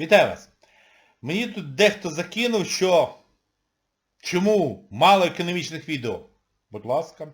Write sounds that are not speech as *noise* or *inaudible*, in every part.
Вітаю вас! Мені тут дехто закинув, що чому мало економічних відео. Будь ласка,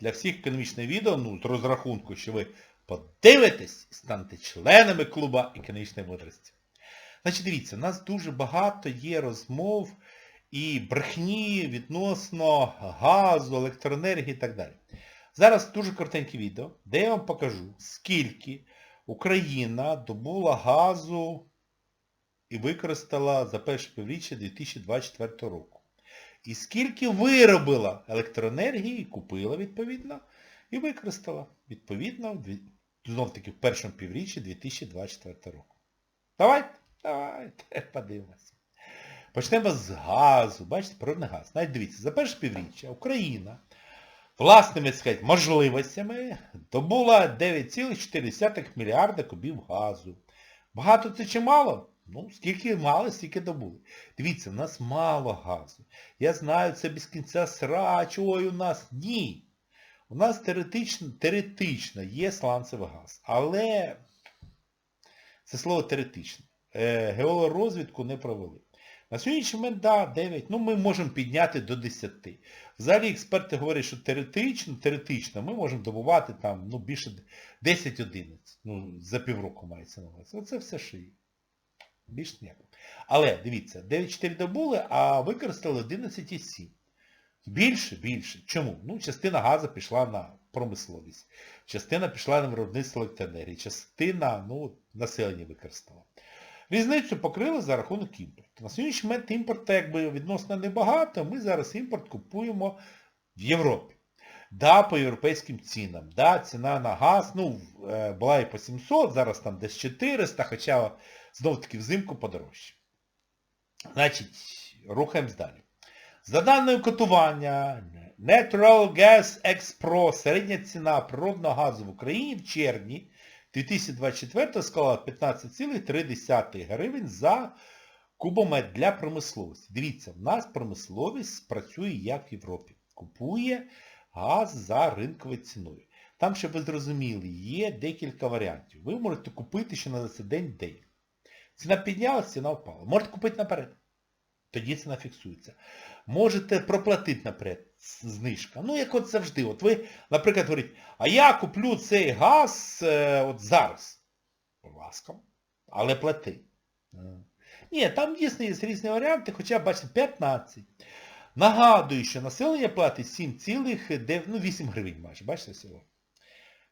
для всіх економічних відео, ну, з розрахунку, що ви подивитесь і станете членами клуба економічної мудрості. Значить, дивіться, у нас дуже багато є розмов і брехні відносно газу, електроенергії і так далі. Зараз дуже коротеньке відео, де я вам покажу, скільки Україна добула газу і використала за перше півріччя 2024 року. І скільки виробила електроенергії, купила відповідно, і використала відповідно знов-таки в першому півріччі 2024 року. Давайте, давайте, *laughs* подивимося. Почнемо з газу. Бачите, природний газ. Навіть дивіться, за перше півріччя Україна власними сказати, можливостями добула 9,4 мільярда кубів газу. Багато це чи мало? Ну, скільки мало, стільки добули. Дивіться, в нас мало газу. Я знаю, це без кінця срач, ой, у нас. Ні. У нас теоретично, теоретично є сланцевий газ. Але це слово теоретично. Е, геологорозвідку не провели. На сьогоднішній момент, да, 9, ну ми можемо підняти до 10. Взагалі експерти говорять, що теоретично, теоретично ми можемо добувати там, ну, більше 10-11. Ну, за півроку мається на увазі. Оце все що є. Більш ніяк. Але, дивіться, 9,4 добули, а використали 11,7. Більше, більше. Чому? Ну, частина газу пішла на промисловість. Частина пішла на виробництво електроенергії. Частина, ну, населення використала. Різницю покрили за рахунок імпорту. На сьогоднішній момент імпорту якби відносно небагато, ми зараз імпорт купуємо в Європі. Да, по європейським цінам. Да, ціна на газ, ну, е, була і по 700, зараз там десь 400, хоча знов-таки взимку подорожче. Значить, рухаємось далі. За даною котування Natural Gas Expro середня ціна природного газу в Україні в червні 2024 склала 15,3 гривень за кубометр для промисловості. Дивіться, в нас промисловість працює як в Європі. Купує газ за ринковою ціною. Там, щоб ви зрозуміли, є декілька варіантів. Ви можете купити, що на це день-день. Ціна піднялася, ціна впала. Можете купити наперед. Тоді ціна фіксується. Можете проплатити наперед знижка. Ну, як от завжди. От ви, наприклад, говорите, а я куплю цей газ е, от зараз. Ласка. Але плати. Е. Ні, там дійсно є різні варіанти, хоча, бачите, 15. Нагадую, що населення платить 7,9, ну 8 гривень майже, бачите всього.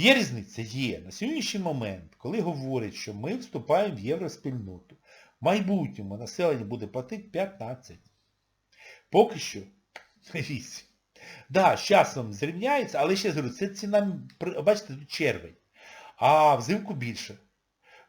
Є різниця? Є. На сьогоднішній момент, коли говорять, що ми вступаємо в євроспільноту, в майбутньому населення буде платити 15. Поки що 8. Да, з часом зрівняється, але ще говорю, це ціна, бачите, тут червень. А взимку більше.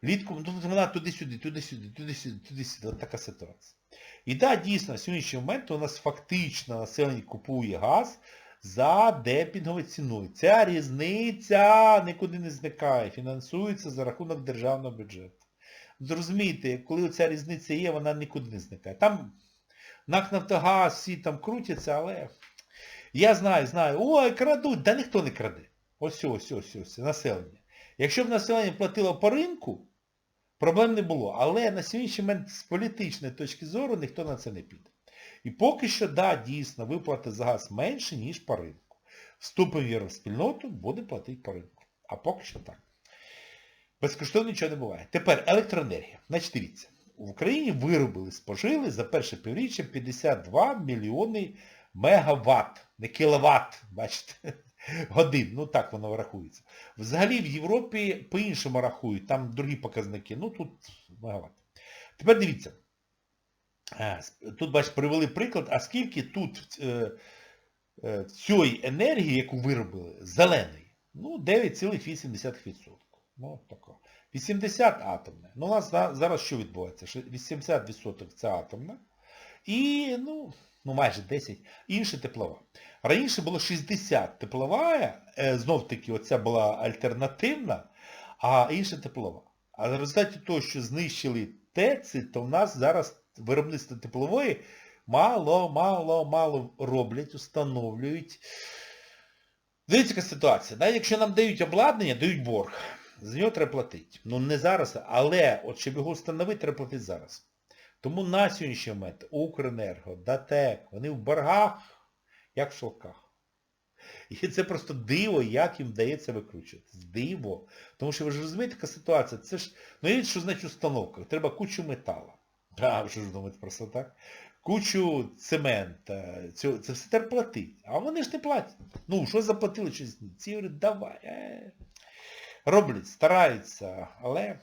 Влітку, ну, вона туди-сюди, туди-сюди, туди-сюди, туди-сюди. От така ситуація. І так, да, дійсно, на сьогоднішній момент у нас фактично населення купує газ за депінговою ціною. Ця різниця нікуди не зникає, фінансується за рахунок державного бюджету. Зрозумійте, коли ця різниця є, вона нікуди не зникає. Там НАК Нафтогаз, всі там крутяться, але я знаю, знаю, ой, крадуть, да ніхто не краде. Ось, ось, ось, ось, населення. Якщо б населення платило по ринку, проблем не було. Але на сьогоднішній момент з політичної точки зору ніхто на це не піде. І поки що, да, дійсно, виплати за газ менше, ніж по ринку. Вступимо в євроспільноту, буде платити по ринку. А поки що так. Безкоштовно нічого не буває. Тепер електроенергія. Значить, дивіться. В Україні виробили, спожили за перше півріччя 52 мільйони мегаватт, не кіловат, бачите, *laughs* годин, ну так воно рахується. Взагалі в Європі по-іншому рахують, там другі показники, ну тут мегаватт. Тепер дивіться. Тут, бачите, привели приклад, а скільки тут е, е, цієї енергії, яку виробили, зеленої, ну 9,8%. Ну, тако. 80 атомне. Ну, у нас зараз що відбувається? 80% це атомна. І, ну, ну майже 10. Інше теплова. Раніше було 60 теплова, е, знов таки оця була альтернативна, а інша теплова. А в результаті того, що знищили ТЕЦи, то в нас зараз виробництво теплової мало, мало, мало роблять, установлюють. Дивіться, яка ситуація. Да? Якщо нам дають обладнання, дають борг. за нього треба платити. Ну не зараз, але от щоб його встановити, треба платити зараз. Тому на сьогоднішній момент Укренерго, ДАТЕК, вони в боргах, як в шелках. І це просто диво, як їм вдається викручуватись. Диво. Тому що ви ж розумієте, така ситуація, це ж, ну і що значить установка? Треба кучу металу. А, що ж думати просто так? Кучу цемента, це, це все треба платити. А вони ж не платять. Ну, що заплатили щось? Ці говорять, давай. Е. Роблять, стараються, але...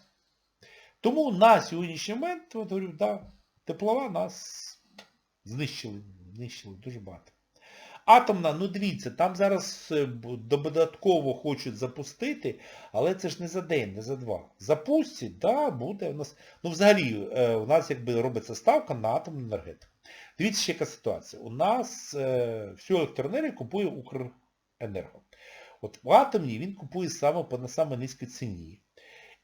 Тому на сьогоднішній момент, от говорю, да, теплова нас знищили, знищили дуже багато. Атомна, ну дивіться, там зараз е, додатково хочуть запустити, але це ж не за день, не за два. Запустять, да, буде у нас. Ну взагалі, е, у нас якби робиться ставка на атомну енергетику. Дивіться, ще яка ситуація. У нас е, всю електроенергію купує Укренерго. От в атомній він купує саме по саме низькій ціні.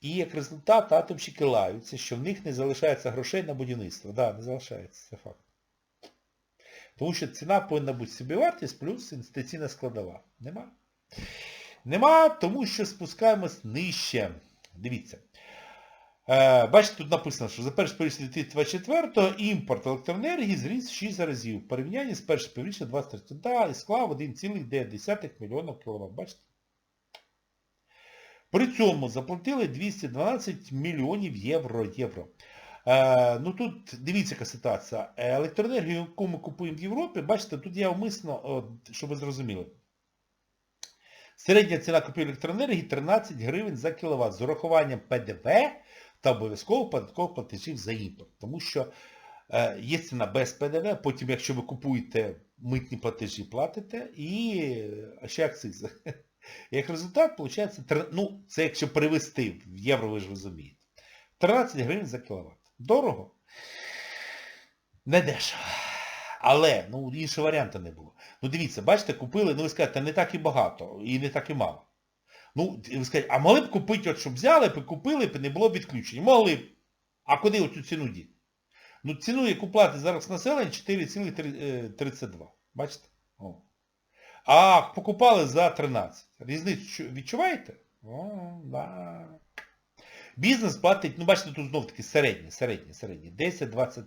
І як результат атомщики лаються, що в них не залишається грошей на будівництво. Так, да, не залишається, це факт. Тому що ціна повинна бути собівартість плюс інвестиційна складова. Нема. Нема, тому що спускаємось нижче. Дивіться. Е, бачите, тут написано, що за перше півріччя 2024 імпорт електроенергії зріс 6 разів в порівнянні з першим півріччя 2023 да, і склав 1,9 мільйонів кВт. Бачите? При цьому заплатили 212 мільйонів євро. євро. Е, ну тут дивіться яка ситуація. Е, Електроенергію, яку ми купуємо в Європі, бачите, тут я умисно, от, щоб ви зрозуміли. Середня ціна купівлі електроенергії 13 гривень за кіловат з урахуванням ПДВ та обов'язково податкових платежів за імпорт. Тому що е, є ціна без ПДВ, потім якщо ви купуєте митні платежі, платите, і ще акцизи. *laughs* Як результат, виходить, ну, це якщо перевести в євро, ви ж розумієте. 13 гривень за кіловат. Дорого? Не дешево. Але, ну, іншого варіанту не було. Ну дивіться, бачите, купили, ну ви скажете, не так і багато, і не так і мало. Ну, ви скажете, а могли б купити, от щоб взяли б купили б, не було б відключень. Могли б. А куди оцю ціну діти? Ну, ціну, яку платить зараз населення, 4,32. Бачите? О. А покупали за 13. Різницю відчуваєте? О, да. Бізнес платить, ну бачите, тут знов таки середній, середній, середній, 10-23.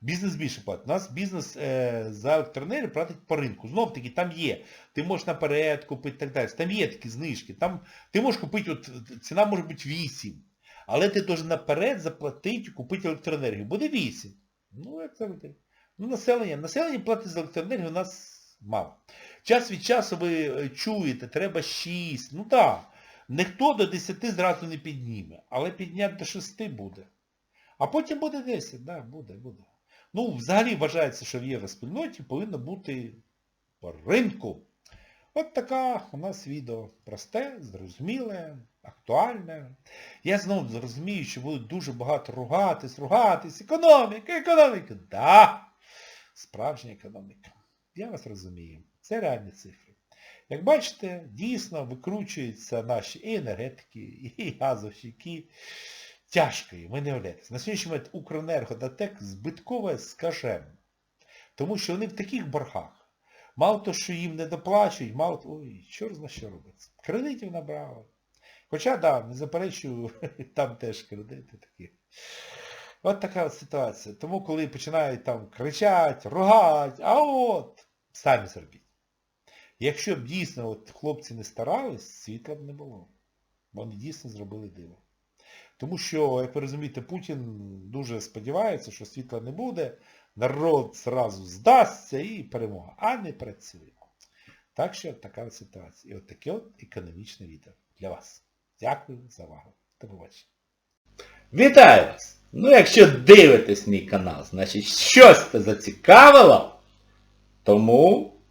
Бізнес більше платить. У нас бізнес е, за електроенергію платить по ринку. Знов таки, там є. Ти можеш наперед купити і так далі. Там є такі знижки. Там, ти можеш купити, от, ціна може бути 8. Але ти должен наперед заплатити, купити електроенергію. Буде 8. Ну, як завжди. Ну, населення. Населення платить за електроенергію у нас мало. Час від часу ви е, чуєте, треба 6. Ну так. Ніхто до 10 зразу не підніме, але підняти до 6 буде. А потім буде 10, да, буде, буде. Ну, взагалі вважається, що в євроспільноті повинно бути по ринку. От така у нас відео. Просте, зрозуміле, актуальне. Я знову зрозумію, що будуть дуже багато ругатись, ругатись. Економіка, економіка. Да, справжня економіка. Я вас розумію. Це реальні цифри. Як бачите, дійсно викручуються наші і енергетики, і *laughs* газовщики. Тяжко їм, ви не уявляєте. На сьогоднішній момент Укренерго ДАТЕК збиткове скажено. Тому що вони в таких боргах. Мало то, що їм не доплачують, мало то... Ой, чорт зна що робиться. Кредитів набрали. Хоча, да, не заперечую, *laughs* там теж кредити такі. От така от ситуація. Тому коли починають там кричати, ругати, а от, самі зробіть. Якщо б дійсно от хлопці не старались, світла б не було. Вони дійсно зробили диво. Тому що, як ви розумієте, Путін дуже сподівається, що світла не буде, народ зразу здасться і перемога. А не працює. Так що така ситуація. І от таке от економічне відео для вас. Дякую за увагу. До побачення. Вітаю вас! Ну, якщо дивитесь мій канал, значить щось це зацікавило, тому